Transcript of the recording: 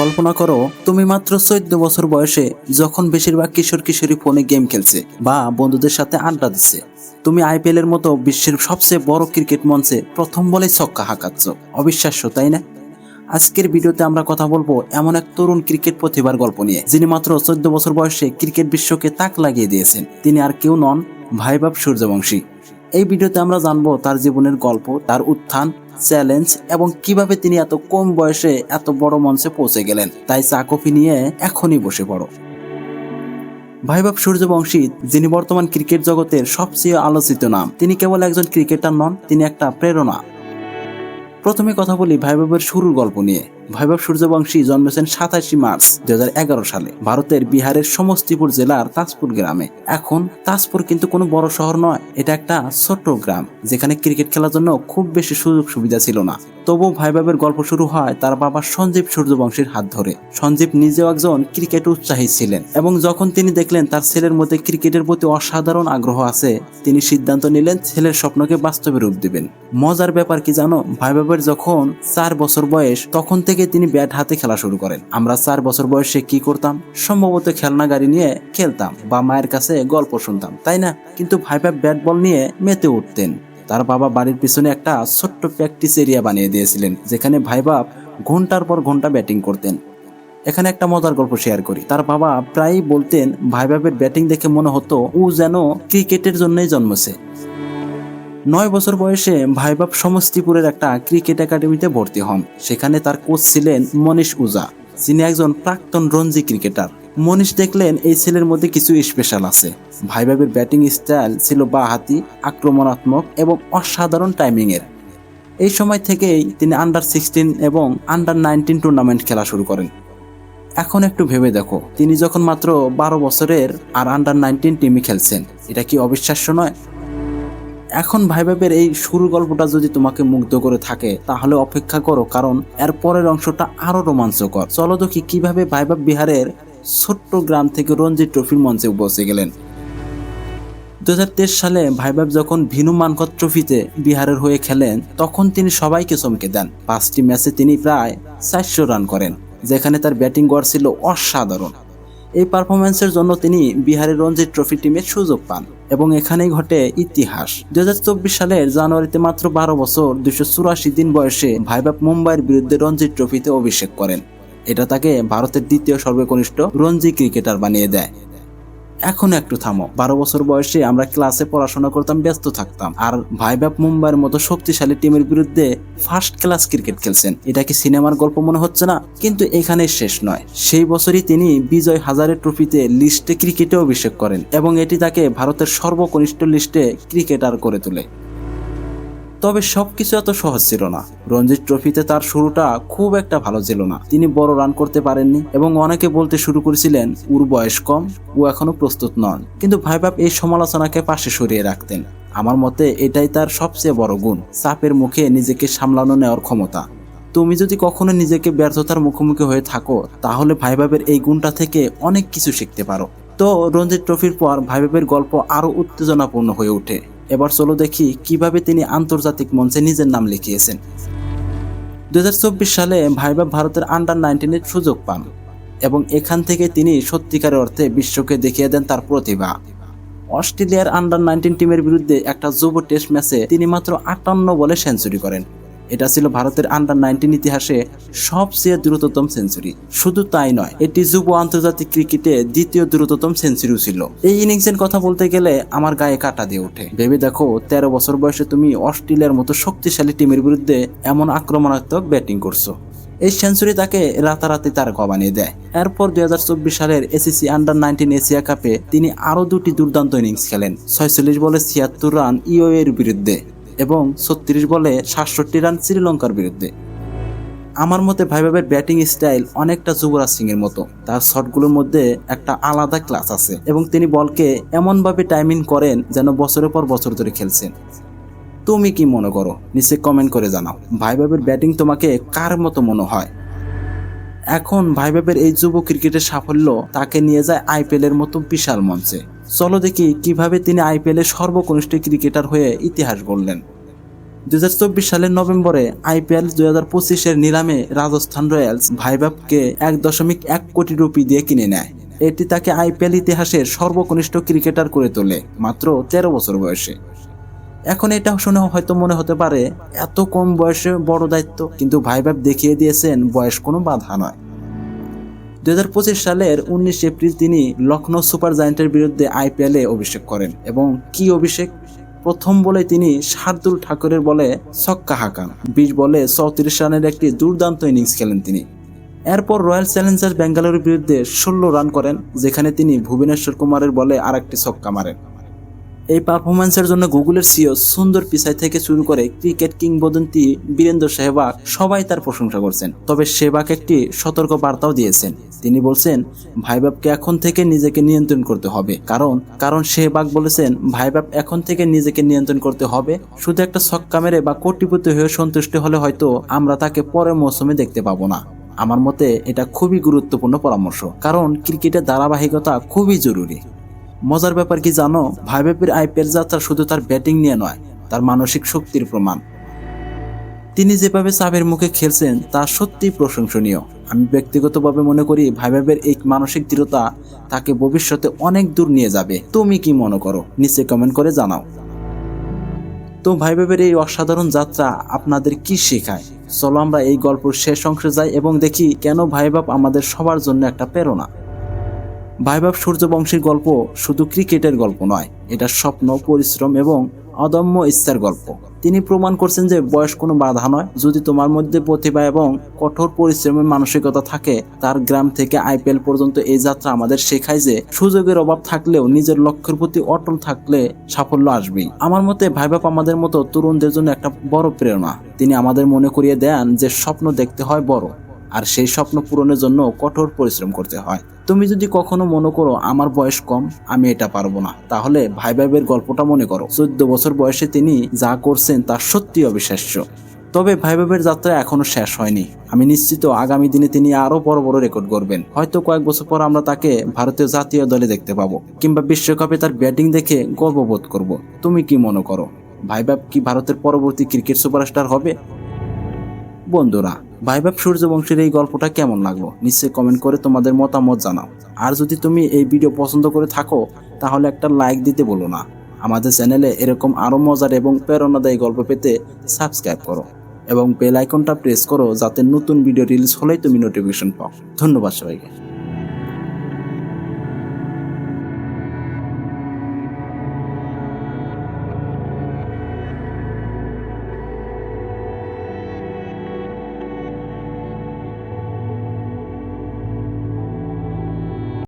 কল্পনা করো, তুমি মাত্র চোদ্দ বছর বয়সে যখন বেশিরভাগ কিশোর কিশোরী ফোনে গেম খেলছে বা বন্ধুদের সাথে আড্ডা দিচ্ছে। তুমি আইপিএল এর মতো বিশ্বের সবচেয়ে বড় ক্রিকেট মঞ্চে প্রথম বলেই ছক্কা হাঁকাচ্ছ। অবিশ্বাস্য, তাই না? আজকের ভিডিওতে আমরা কথা বলব এমন এক তরুণ ক্রিকেট প্রতিভার গল্প নিয়ে, যিনি মাত্র চোদ্দ বছর বয়সে ক্রিকেট বিশ্বকে তাক লাগিয়ে দিয়েছেন। তিনি আর কেউ নন ভাইবাব সূর্যবংশী। এই ভিডিওতে আমরা জানব তার জীবনের গল্প, তার উত্থান চ্যালেঞ্জ এবং কীভাবে তিনি এত কম বয়সে এত বড় মঞ্চে পৌঁছে গেলেন। তাই চা, কফি নিয়ে এখনই বসে পড়ো। ভাইবাব সূর্যবংশী, যিনি বর্তমান ক্রিকেট জগতের সবচেয়ে আলোচিত নাম, তিনি কেবল একজন ক্রিকেটার নন, তিনি একটা প্রেরণা। প্রথমে কথা বলি ভাইবাবের শুরুর গল্প নিয়ে। ভাইবাব সূর্যবংশী জন্মেছেন সাতাশি মার্চ দুই হাজার এগারো সালে। ভারতের বিহারের সমস্তিপুর জেলার তাজপুর গ্রামে। এখন তাজপুর কিন্তু কোনো বড় শহর নয়, এটা একটা ছোট্ট গ্রাম, যেখানে ক্রিকেট খেলার জন্য খুব বেশি সুযোগ সুবিধা ছিল না। তবু ভাইবাবের গল্প শুরু হয় তার বাবা সঞ্জীব সূর্যবংশীর হাত ধরে। সঞ্জীব নিজেও একজন ক্রিকেট উৎসাহী ছিলেন এবং যখন তিনি দেখলেন তার ছেলের মধ্যে ক্রিকেটের প্রতি অসাধারণ আগ্রহ আছে, তিনি সিদ্ধান্ত নিলেন ছেলের স্বপ্নকে বাস্তবে রূপ দিবেন। মজার ব্যাপার কি জানো ভাইবাবের যখন চার বছর বয়স, তখন থেকে তিনি ব্যাট হাতে খেলা শুরু করেন। আমরা চার বছর বয়সে কি করতাম? সম্ভবত খেলনা গাড়ি নিয়ে খেলতাম বা মায়ের কাছে গল্প শুনতাম, তাই না? কিন্তু ভাইবাব ব্যাট বল নিয়ে মেতে উঠতেন। তার বাবা বাড়ির পিছনে একটা ছোট্ট প্র্যাকটিস এরিয়া বানিয়ে দিয়েছিলেন, যেখানে ভাইবাব ঘণ্টার পর ঘণ্টা ব্যাটিং করতেন। এখানে একটা মজার গল্প শেয়ার করি। তার বাবা প্রায়ই বলতেন ভাই ভাইবাবের ব্যাটিং দেখে মনে হতো ও যেন ক্রিকেটের জন্যই জন্মেছে। নয় বছর বয়সে ভাইবাব সমস্তিপুরের একটা ক্রিকেট একাডেমিতে ভর্তি হন। সেখানে তার কোচ ছিলেন মনীষ উজা, যিনি একজন প্রাক্তন রঞ্জি ক্রিকেটার। মনীষ দেখলেন এই ছেলের মধ্যে কিছু স্পেশাল আছে। ভাইবাবের ব্যাটিং স্টাইল ছিল বাহাতি, আক্রমণাত্মক এবং অসাধারণ টাইমিং এর। এই সময় থেকেই তিনি আন্ডার সিক্সটিন এবং আন্ডার নাইনটিন টুর্নামেন্ট খেলা শুরু করেন। এখন একটু ভেবে দেখো, তিনি যখন মাত্র বারো বছরের আর আন্ডার নাইনটিন টিমে খেলছেন, এটা কি অবিশ্বাস্য নয়? এখন ভাই ভাইবাবের এই শুরু গল্পটা যদি তোমাকে মুগ্ধ করে থাকে, তাহলে অপেক্ষা করো, কারণ এর পরের অংশটা আরও রোমাঞ্চকর। চলো দেখি কীভাবে ভাইবাব বিহারের ছোট্ট গ্রাম থেকে রঞ্জি ট্রফির মঞ্চে বসে গেলেন। দু হাজার তেইশ সালে ভাইবাব যখন ভিনু মানকত ট্রফিতে বিহারের হয়ে খেলেন, তখন তিনি সবাইকে চমকে দেন। পাঁচটি ম্যাচে তিনি প্রায় চারশো রান করেন, যেখানে তার ব্যাটিং গড় ছিল অসাধারণ। এই পারফরমেন্সের জন্য তিনি বিহারের রঞ্জি ট্রফি টিমের সুযোগ পান এবং এখানেই ঘটে ইতিহাস। দুই হাজার চব্বিশ সালের জানুয়ারিতে মাত্র বারো বছর দুশো চুরাশি দিন বয়সে ভাইবাব মুম্বাইয়ের বিরুদ্ধে রঞ্জি ট্রফিতে অভিষেক করেন। এটা তাকে ভারতের দ্বিতীয় সর্বকনিষ্ঠ রঞ্জি ক্রিকেটার বানিয়ে দেয়। এখন একটু থামো। বারো বছর বয়সে আমরা ক্লাসে পড়াশোনা করতাম, ব্যস্ত থাকতাম। আর ভাইব্যাপ মুম্বাইয়ের মতো শক্তিশালী টিমের বিরুদ্ধে ফার্স্ট ক্লাস ক্রিকেট খেলছেন। এটা কি সিনেমার গল্প মনে হচ্ছে না? কিন্তু এখানে শেষ নয়। সেই বছরই তিনি বিজয় হাজারে ট্রফিতে লিস্টে ক্রিকেটে অভিষেক করেন এবং এটি তাকে ভারতের সর্বকনিষ্ঠ লিস্টে ক্রিকেটার করে তোলে। তবে সবকিছু এত সহজ ছিল না। রঞ্জিত ট্রফিতে তার শুরুটা খুব একটা ভালো ছিল না। তিনি বড় রান করতে পারেননি এবং অনেকে বলতে শুরু করেছিলেন, ওর বয়স কম, ও এখনও প্রস্তুত নন। কিন্তু ভাইবাব এই সমালোচনাকে পাশে সরিয়ে রাখতেন। আমার মতে এটাই তার সবচেয়ে বড় গুণ, চাপের মুখে নিজেকে সামলানো নেওয়ার ক্ষমতা। তুমি যদি কখনো নিজেকে ব্যর্থতার মুখোমুখি হয়ে থাকো, তাহলে ভাইবাবের এই গুণটা থেকে অনেক কিছু শিখতে পারো। তো রঞ্জিত ট্রফির পর ভাইবাবের গল্প আরও উত্তেজনাপূর্ণ হয়ে ওঠে। এবার চলো দেখি কীভাবে তিনি আন্তর্জাতিক মঞ্চে নিজের নাম লিখিয়েছেন। দুই হাজার চব্বিশ সালে ভাইবা ভারতের আন্ডার নাইনটিনের সুযোগ পান এবং এখান থেকে তিনি সত্যিকারের অর্থে বিশ্বকে দেখিয়ে দেন তার প্রতিভা। অস্ট্রেলিয়ার আন্ডার নাইনটিন টিমের বিরুদ্ধে একটা যুব টেস্ট ম্যাচে তিনি মাত্র আটান্ন বলে সেঞ্চুরি করেন। এটা ছিল ভারতের আন্ডার নাইনটিন ইতিহাসে সবচেয়ে দ্রুততম সেঞ্চুরি শুধু তাই নয়, এটি যুব আন্তর্জাতিক ক্রিকেটে দ্বিতীয় দ্রুততম সেঞ্চুরিও ছিল। এই ইনিংসের কথা বলতে গেলে আমার গায়ে কাটা দিয়ে ওঠে। ভেবে দেখো, তেরো বছর বয়সে তুমি অস্ট্রেলিয়ার মতো শক্তিশালী টিমের বিরুদ্ধে এমন আক্রমণাত্মক ব্যাটিং করছ। এই সেঞ্চুরি তাকে রাতারাতি তার বানিয়ে দেয়। এরপর দুই হাজার চব্বিশ সালের এসিসি আন্ডার নাইনটিন এশিয়া কাপে তিনি আরও দুটি দুর্দান্ত ইনিংস খেলেন। ছয়চল্লিশ বলে ছিয়াত্তর রান ইও এর বিরুদ্ধে। এবং ছত্রিশ বলে সাতষট্টি রান শ্রীলঙ্কার বিরুদ্ধে। আমার মতে ভাইভাবের ব্যাটিং স্টাইল অনেকটা যুবরাজ সিং এর মতো। তার শটগুলোর মধ্যে একটা আলাদা ক্লাস আছে এবং তিনি বলকে এমনভাবে টাইমিং করেন যেন বছরের পর বছর ধরে খেলছেন। তুমি কি মনে করো? নিচে কমেন্ট করে জানাও। ভাইভাবের ব্যাটিং তোমাকে কার মতো মনে হয়? এখন ভাইভাবের এই যুব ক্রিকেটের সাফল্য তাকে নিয়ে যায় আইপিএল এর মতো বিশাল মঞ্চে। চলো দেখি কীভাবে তিনি আইপিএল এর সর্বকনিষ্ঠ ক্রিকেটার হয়ে ইতিহাস গড়লেন। দু হাজার চব্বিশ সালের নভেম্বরে আইপিএল দুই হাজার পঁচিশের নিলামে রাজস্থান রয়্যালস ভাইবাবকে এক দশমিক এক কোটি রুপি দিয়ে কিনে নেয়। এটি তাকে আইপিএল ইতিহাসের সর্বকনিষ্ঠ ক্রিকেটার করে তোলে, মাত্র তেরো বছর বয়সে। এখন এটা শুনে হয়তো মনে হতে পারে, এত কম বয়সে বড় দায়িত্ব, কিন্তু ভাইবাব দেখিয়ে দিয়েছেন বয়স কোনো বাধা নয়। দু হাজার পঁচিশ সালের উনিশ এপ্রিল তিনি লখনৌ সুপার জায়েন্টের বিরুদ্ধে আইপিএলে অভিষেক করেন এবং কি অভিষেক? প্রথম বলে তিনি শার্দুল ঠাকুরের বলে ছক্কা হাঁকান। বিশ বলে চৌত্রিশ রানের একটি দুর্দান্ত ইনিংস খেলেন তিনি। এরপর রয়্যাল চ্যালেঞ্জার্স বেঙ্গালুরুর বিরুদ্ধে ষোলো রান করেন, যেখানে তিনি ভুবনেশ্বর কুমারের বলে আরেকটি ছক্কা মারেন। এই পারফরমেন্সের জন্য গুগলের সিও সুন্দর পিসাই থেকে শুরু করে ক্রিকেট কিংবদন্তি বীরেন্দ্র সেহবাগ সবাই তার প্রশংসা করছেন। তবে সেবাক একটি সতর্ক বার্তাও দিয়েছেন। তিনি বলছেন, ভাইবাবকে এখন থেকে নিজেকে নিয়ন্ত্রণ করতে হবে। কারণ কারণ সেহবাগ বলেছেন, ভাইবাব এখন থেকে নিজেকে নিয়ন্ত্রণ করতে হবে। শুধু একটা ছক্কা মেরে বা কোটিপতি হয়ে সন্তুষ্ট হলে হয়তো আমরা তাকে পরের মৌসুমে দেখতে পাবো না। আমার মতে এটা খুবই গুরুত্বপূর্ণ পরামর্শ। কারণ ক্রিকেটের ধারাবাহিকতা খুবই জরুরি। মজার ব্যাপার কি জানো? ভাইবেপের আইপিএল যাত্রা শুধু তার ব্যাটিং নিয়ে নয়, তার মানসিক শক্তির প্রমাণ। তিনি যেভাবে চাপের মুখে খেলছেন, তা সত্যিই প্রশংসনীয়। আমি ব্যক্তিগতভাবে মনে করি ভাইভাবের এই মানসিক দৃঢ়তা তাকে ভবিষ্যতে অনেক দূর নিয়ে যাবে। তুমি কি মনে করো? নিচে কমেন্ট করে জানাও। তো ভাইভাবের এই অসাধারণ যাত্রা আপনাদের কি শেখায়? চলো আমরা এই গল্পের শেষ অংশে যাই এবং দেখি কেন ভাইবাব আমাদের সবার জন্য একটা প্রেরণা। ভাইবাব সূর্যবংশীর গল্প শুধু ক্রিকেটের গল্প নয়, এটা স্বপ্ন, পরিশ্রম এবং অদম্য ইচ্ছার গল্প। তিনি প্রমাণ করছেন যে বয়স কোনো বাধা নয়, যদি তোমার মধ্যে প্রতিভা এবং কঠোর পরিশ্রমের মানসিকতা থাকে, তার গ্রাম থেকে আইপিএল পর্যন্ত এই যাত্রা আমাদের শেখায় যে সুযোগের অভাব থাকলেও নিজের লক্ষ্যের প্রতি অটল থাকলে সাফল্য আসবেই। আমার মতে ভাইবাপ আমাদের মতো তরুণদের জন্য একটা বড় প্রেরণা। তিনি আমাদের মনে করিয়ে দেন যে স্বপ্ন দেখতে হয় বড়, আর সেই স্বপ্ন পূরণের জন্য কঠোর পরিশ্রম করতে হয়। তুমি যদি কখনো মনে করো আমার বয়স কম, আমি এটা পারব না, তাহলে ভাই ভাইবের গল্পটা মনে করো। চোদ্দ বছর বয়সে তিনি যা করছেন তা সত্যি অবিশ্বাস্য। তবে ভাই ভাইবের যাত্রা এখনও শেষ হয়নি। আমি নিশ্চিত আগামী দিনে তিনি আরও বড় বড় রেকর্ড করবেন হয়তো কয়েক বছর পর আমরা তাকে ভারতীয় জাতীয় দলে দেখতে পাবো, কিংবা বিশ্বকাপে তার ব্যাটিং দেখে গর্ববোধ করব। তুমি কি মনে করো? ভাইবাব কি ভারতের পরবর্তী ক্রিকেট সুপারস্টার হবে? বন্ধুরা ভাইবাব সূর্যবংশীর এই গল্পটা কেমন লাগল? নিশ্চয়ই কমেন্ট করে তোমাদের মতামত জানাও। আর যদি তুমি এই ভিডিও পছন্দ করে থাকো, তাহলে একটা লাইক দিতে বলো না। আমাদের চ্যানেলে এরকম আরও মজার এবং প্রেরণাদায়ী গল্প পেতে সাবস্ক্রাইব করো এবং বেল আইকনটা প্রেস করো, যাতে নতুন ভিডিও রিলিজ হলেই তুমি নোটিফিকেশন পাও। ধন্যবাদ সবাইকে।